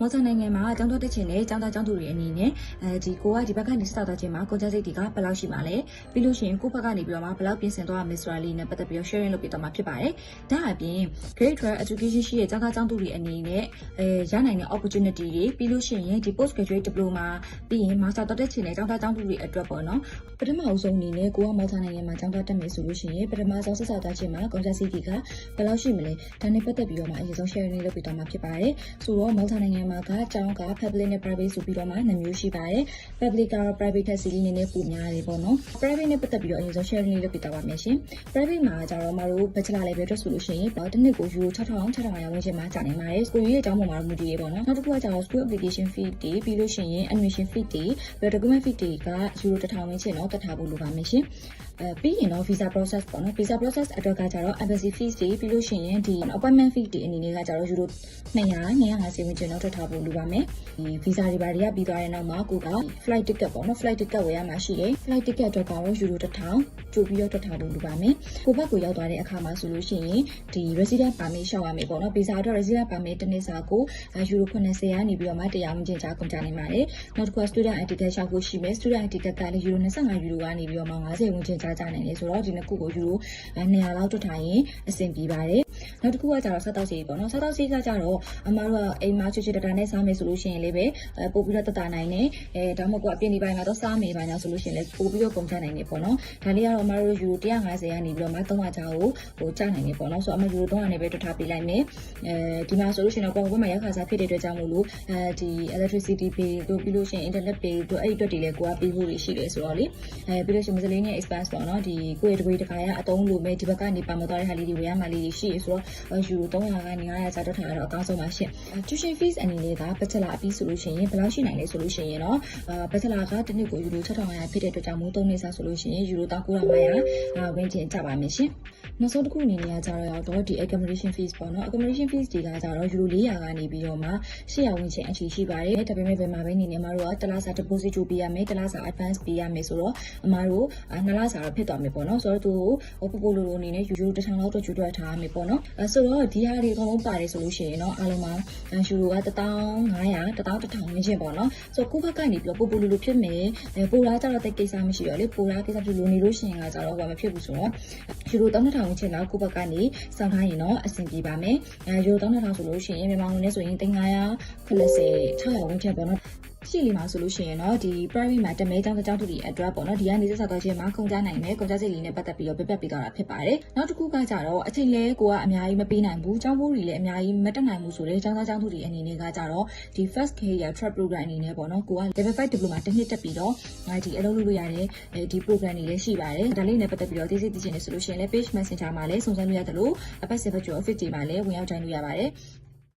မော်ဆာနိုင်ငံမှာကျောင်းသားတက်ချင်တဲ့ကျောင်းသားကျောင်းသူတွေအနေနဲ့အဲဒီကိုကဒီဘက်ကနေစတာသွားခြင်းမှာကိုကြစိတ်တွေကဘယ်လောက်ရှိပါလဲပြီးလို့ရှိရင်ကိုဘက်ကနေပြီးတော့မှဘယ်လောက်ပြင်ဆင်သွားရမလဲဆိုတာလေးနဲ့ပတ်သက်ပြီးတော့ sharing လုပ်ပြတော့မှာဖြစ်ပါတယ်ဒါအပြင် grade 12 education ရှိတဲ့ကျောင်းသားကျောင်းသူတွေအနေနဲ့အဲရနိုင်တဲ့ opportunity တွေပြီးလို့ရှိရင်ဒီ post graduate diploma ပြီးရင် master တက်ချင်တဲ့ကျောင်းသားကျောင်းသူတွေအတွက်ပေါ့နော်ပထမအဆုံးအနေနဲ့ကိုကမော်ဆာနိုင်ငံမှာကျောင်းသားတက်မယ်ဆိုလို့ရှိရင်ပထမဆုံးစစသွားခြင်းမှာကိုကြစိတ်တွေကဘယ်လောက်ရှိမလဲဒါနဲ့ပတ်သက်ပြီးတော့မှအရင်ဆုံး sharing လေးလုပ်ပြတော့မှာဖြစ်ပါတယ်ဆိုတော့မော်ဆာနိုင်ငံမှာကကျောင်းက public နဲ့ private ဆိုပြီးတော့မှနှစ်မျိုးရှိပါတယ် public ကတော့ private ထက်စီလေးနည်းနည်းပိုများတယ်ပေါ့နော် private နဲ့ပတ်သက်ပြီးတော့အရင်ဆုံး sharing လေးလုပ်ပြတော့ပါမယ်ရှင် private မှာကျတော့မတို့ bachelor level အတွက်ဆိုလို့ရှိရင်ပေါ့တစ်နှစ်ကို euro 6000 6500ဝန်းကျင်မှာကျနိုင်ပါတယ် ကိုကြီးရဲ့အကြောင်းပေါ်မှာမူတည်ရေပေါ့နော်နောက်တစ်ခုကကျတော့ school application fee တွေပြီးလို့ရှိရင် admission fee တွေပြီးတော့ document fee တွေက euro 1000ဝန်းကျင်တော့တက်ထားဖို့လိုပါမယ်ရှင် အဲပြီးရင်တော့ visa process ပေါ့နော် visa process အတွက်ကကျတော့ embassy fees တွေပြီးလို့ရှိရင်ဒီ appointment fee တွေအနေနဲ့ကကျတော့ euro 200 250ဝန်းကျင်တော့ထွက်ထားဖို့လိုပါမယ်ဒီ visa တွေပါတွေကပြီးသွားတဲ့နောက်မှာကိုက flight ticket ပေါ့နော် flight ticket ဝယ်ရမှာရှိတယ် flight ticket အတွက်ကတော့ euro 1000ကြိုပြီးတော့ထွက်ထားဖို့လိုပါမယ်ကိုဘက်ကိုရောက်သွားတဲ့အခါမှာဆိုလို့ရှိရင်ဒီ resident permit ရှောက်ရမယ်ပေါ့နော် visa အတွက် resident permit တစ်နှစ်စာကို euro 90ကနေပြီးတော့မှ100ဝန်းကျင်ကြားကုန်ကြနိုင်ပါတယ်နောက်တစ်ခုက student ID card ရှောက်ဖို့ရှိမယ် student ID card ကလည်း euro 25 euro ကနေပြီးတော့မှ90ဝန်းကျင်ကြားကြနိုင်တယ်ဆိုတော့ဒီနှစ်ခုကို euro 200လောက်တွက်ထားရင်အဆင်ပြေပါတယ် နောက်တစ်ခုကကျတော့စားတောက်စီပေါ့နော်စားတောက်စီကကျတော့အမားတို့ကအိမ်မှာချွချွတတာနဲ့စားမယ်ဆိုလို့ရှိရင်လည်းပဲအဲပို့ပြီးတော့တတာနိုင်တယ်အဲဒါမှမဟုတ်ကအပြင်ဒီပိုင်းမှာတော့စားမယ်ပါညာဆိုလို့ရှိရင်လည်းပို့ပြီးတော့ကုန်ကြနိုင်တယ်ပေါ့နော်ဒါလေးကတော့အမားတို့ euro 150ကနေပြီးတော့မှ300ကျားကိုဟိုကျနိုင်တယ်ပေါ့နော်ဆိုတော့အမား euro 300နဲ့ပဲတွက်ထားပေးလိုက်မယ်အဲဒီမှာဆိုလို့ရှိရင်တော့ပုံပုံမှာရက်ခါစားဖြစ်တဲ့အတွက်ကြောင့်မို့လို့အဲဒီ electricity bill တို့ပြီးလို့ရှိရင် internet bill တို့အဲ့ဒီအတွက်တွေလည်းကိုကပေးဖို့ရှိတယ်ဆိုတော့လေအဲပြီးလို့ရှိရင် miscellaneous expense ပေါ့နော်ဒီကိုယ့်ရဲ့တကွေးတခါရအတုံးလိုမဲ့ဒီဘက်ကနေပါမသွားတဲ့ဟာလေးတွေဝယ်ရမှလေးတွေရှိရဆိုတော့ယူရို300ကနေ900ကျတော့ထားတော့အကောင်းဆုံးပါရှင့် tuition fees အနေနဲ့က bachelor အပြီးဆိုလို့ရှိရင်ဘယ်လောက်ရှိနိုင်လဲဆိုလို့ရှိရင်တော့အာ bachelor ကတစ်နှစ်ကိုယူရို6500ဖြစ်တဲ့အတွက်ကြောင့်မို့3နှစ်စာဆိုလို့ရှိရင်ယူရို1900အာဝန်းကျင်ကျပါမယ်ရှင်နောက်ဆုံးတစ်ခုအနေနဲ့ကကြတော့ဒီ accommodation fees ပေါ့နော် accommodation fees တွေကကြတော့ယူရို400ကနေပြီးတော့မှ800ဝန်းကျင်အထိရှိပါတယ်ဒါပေမဲ့ဘယ်မှာပဲနေနေမှာတို့ကတစ်လစာ deposit ကြိုပေးရမယ်တစ်လစာ advance ပေးရမယ်ဆိုတော့အမားတို့နှစ်လစာတော့ဖြစ်သွားမယ်ပေါ့နော်ဆိုတော့သူဟိုပူပူလိုလိုအနေနဲ့ယူရို1000လောက်တော့ကျွတ်တွက်ထားရမယ်ပေါ့နော်အဲဆိုတော့ဒီဟာတွေအကုန်လုံးပါတယ်ဆိုလို့ရှိရင်တော့အားလုံးမှာယူရိုက1500 1000 1000ဝန်းကျင်ပေါ့နော်ဆိုတော့ကိုယ့်ဘက်ကနေပြီးတော့ပူပူလိုလိုဖြစ်မယ်အဲပိုလားကြတော့တိတ်ကိစ္စမရှိတော့လေပိုလားကိစ္စဖြစ်လို့နေလို့ရှိရင်ကကြတော့ဘာမဖြစ်ဘူးဆိုတော့ယူရို3000ဝန်းကျင်လောက်ကိုယ့်ဘက်ကနေစောင့်ထားရင်တော့အဆင်ပြေပါမယ်အဲယူရို3000ဆိုလို့ရှိရင်မြန်မာငွေနဲ့ဆိုရင်3500 plus 600ဝန်းကျင်ပေါ့နော် ရှိလီမှာဆိုလို့ရှိရင်တော့ဒီ private မှာတမဲကျောင်းတစ်ကျောင်းတူတွေအတွက်ပေါ့နော်ဒီကနေဆက်ဆက်သွားခြင်းမှာကုန်ကြနိုင်မယ်ကုန်ကြစိတ်လေးနဲ့ပတ်သက်ပြီးတော့ပြပြပေးသွားတာဖြစ်ပါတယ်နောက်တစ်ခုကကြတော့အချိန်လဲကိုကအများကြီးမပေးနိုင်ဘူးကျောင်းဘိုးတွေလည်းအများကြီးမတက်နိုင်ဘူးဆိုတော့ကျောင်းသားကျောင်းသူတွေအနေနဲ့ကကြတော့ဒီ first career track program အနေနဲ့ပေါ့နော်ကိုက level 5 diploma တစ်နှစ်တက်ပြီးတော့ဒီအလုပ်လုပ်လို့ရတဲ့ဒီ program တွေလည်းရှိပါတယ်ဒါလေးနဲ့ပတ်သက်ပြီးတော့သိစိတ်သိချင်နေဆိုလို့ရှိရင်လည်း page messenger မှာလည်းစုံစမ်းလို့ရတယ်လို့ app 7 virtual office တွေမှာလည်းဝင်ရောက် join လို့ရပါတယ်